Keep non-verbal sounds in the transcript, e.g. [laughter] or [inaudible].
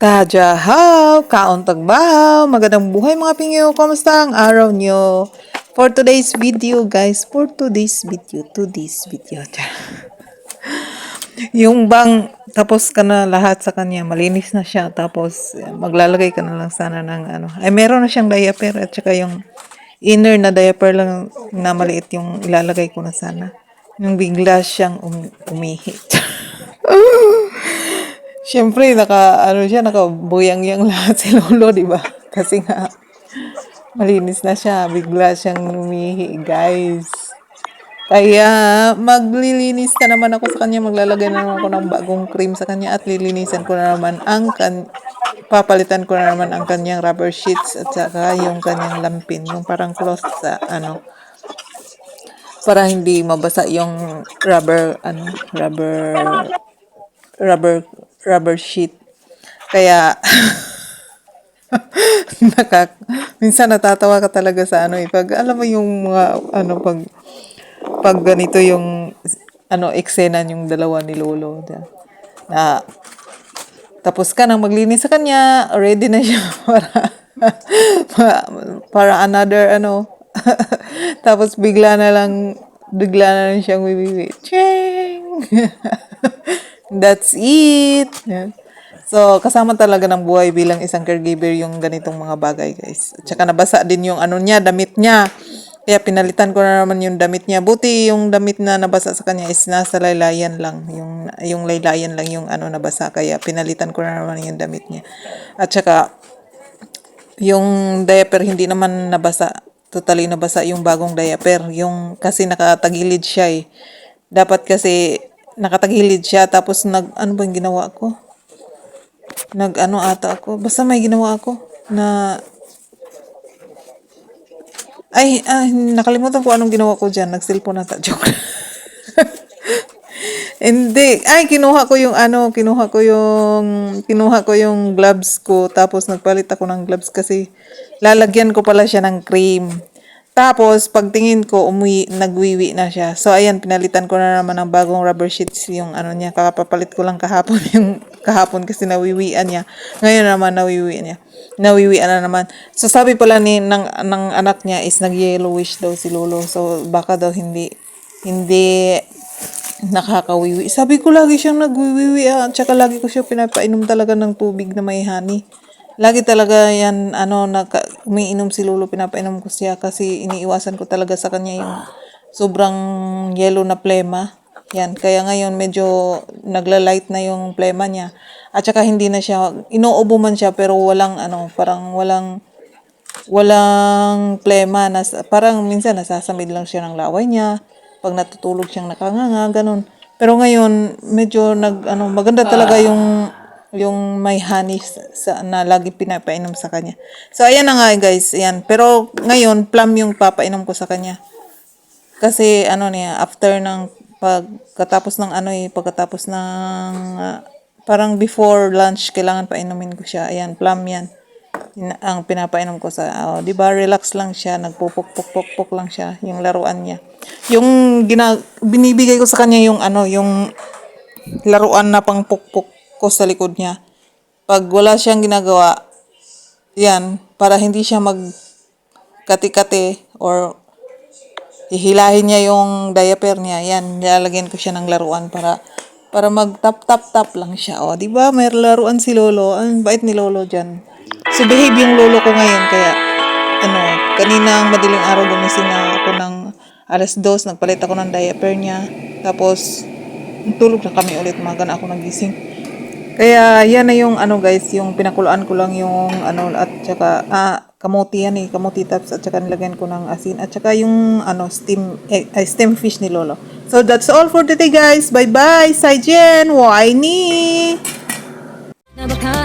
Tajahaw, kaon tagbahaw, magandang buhay mga pingyo, kamusta ang araw nyo? For today's video guys, for today's video, today's video. [laughs] Yung bang tapos ka na lahat sa kanya, malinis na siya, tapos eh, maglalagay ka na lang sana ng ano. Ay meron na siyang diaper at saka yung inner na diaper lang na maliit yung ilalagay ko na sana. Yung bigla siyang um, umihi. [laughs] Siyempre, naka, ano siya, nakabuyang-yang [laughs] lahat si Lolo, di ba? Kasi nga, malinis na siya, bigla siyang umihi, guys. Kaya, maglilinis na naman ako sa kanya, maglalagay na naman ako ng bagong cream sa kanya at lilinisan ko na naman ang kan papalitan ko na naman ang kanyang rubber sheets at saka yung kanyang lampin, yung parang cloth sa ano, para hindi mabasa yung rubber, ano, rubber, rubber, rubber sheet. Kaya, [laughs] nakak minsan natatawa ka talaga sa ano eh pag alam mo yung mga ano pag pag ganito yung ano eksena yung dalawa ni Lolo na, tapos ka nang maglinis sa kanya ready na siya [laughs] para para another ano [laughs] tapos bigla na lang bigla na lang siyang wiwiwi Ching! That's it Yan. So, kasama talaga ng buhay bilang isang caregiver yung ganitong mga bagay, guys. At saka nabasa din yung ano niya, damit niya. Kaya pinalitan ko na naman yung damit niya. Buti yung damit na nabasa sa kanya is nasa laylayan lang. Yung, yung laylayan lang yung ano nabasa. Kaya pinalitan ko na naman yung damit niya. At saka, yung diaper hindi naman nabasa. Totally nabasa yung bagong diaper. Yung kasi nakatagilid siya eh. Dapat kasi nakatagilid siya tapos nag ano ba yung ginawa ko? nag ano ata ako. Basta may ginawa ako na ay, ay nakalimutan ko anong ginawa ko diyan. Nag-cellphone ata. [laughs] Joke. Hindi. Ay, kinuha ko yung ano, kinuha ko yung, kinuha ko yung gloves ko. Tapos nagpalit ako ng gloves kasi lalagyan ko pala siya ng cream. Tapos, pagtingin ko, umuwi, nagwiwi na siya. So, ayan, pinalitan ko na naman ng bagong rubber sheets yung ano niya. Kakapapalit ko lang kahapon [laughs] yung kahapon kasi nawiwian niya. Ngayon naman, nawiwi niya. Nawiwian na naman. So, sabi pala ni, ng, ng anak niya is nag-yellowish daw si Lolo. So, baka daw hindi, hindi nakakawiwi. Sabi ko lagi siyang nagwiwiwi ah. At saka lagi ko siya pinapainom talaga ng tubig na may honey. Lagi talaga yan, ano, naka, umiinom si Lolo, pinapainom ko siya kasi iniiwasan ko talaga sa kanya yung sobrang yellow na plema. Yan, kaya ngayon medyo nagla-light na yung plema niya. At saka hindi na siya, inuubo man siya pero walang ano, parang walang walang plema. Nas, parang minsan nasasamid lang siya ng laway niya. Pag natutulog siyang nakanganga, ganun. Pero ngayon, medyo nag, ano, maganda talaga yung yung may honey sa, sa- na lagi pinapainom sa kanya. So, ayan na nga guys. Ayan. Pero ngayon, plum yung papainom ko sa kanya. Kasi ano niya, after ng pagkatapos ng ano eh, pagkatapos ng ah, parang before lunch, kailangan painumin ko siya. Ayan, plum yan. Ang pinapainom ko sa, oh, di ba, relax lang siya, nagpupuk-puk-puk lang siya, yung laruan niya. Yung gina, binibigay ko sa kanya yung ano, yung laruan na pang pukpuk ko sa likod niya. Pag wala siyang ginagawa, yan, para hindi siya mag kati-kati or hihilahin niya yung diaper niya. Yan, nilalagyan ko siya ng laruan para para mag tap tap tap lang siya. O, di ba? May laruan si Lolo. Ang bait ni Lolo diyan. So behave yung lolo ko ngayon kaya ano, kaninang madaling araw gumising na ako ng alas dos, nagpalit ako ng diaper niya. Tapos tulog na kami ulit, umaga na ako nagising. Kaya yan na yung ano guys, yung pinakuluan ko lang yung ano at saka ah, kamuti yan eh, kamuti tops at saka nilagyan ko ng asin at saka yung ano steam eh, ay, steam fish ni Lolo. So that's all for today guys. Bye bye. Saijen, Waini. na baka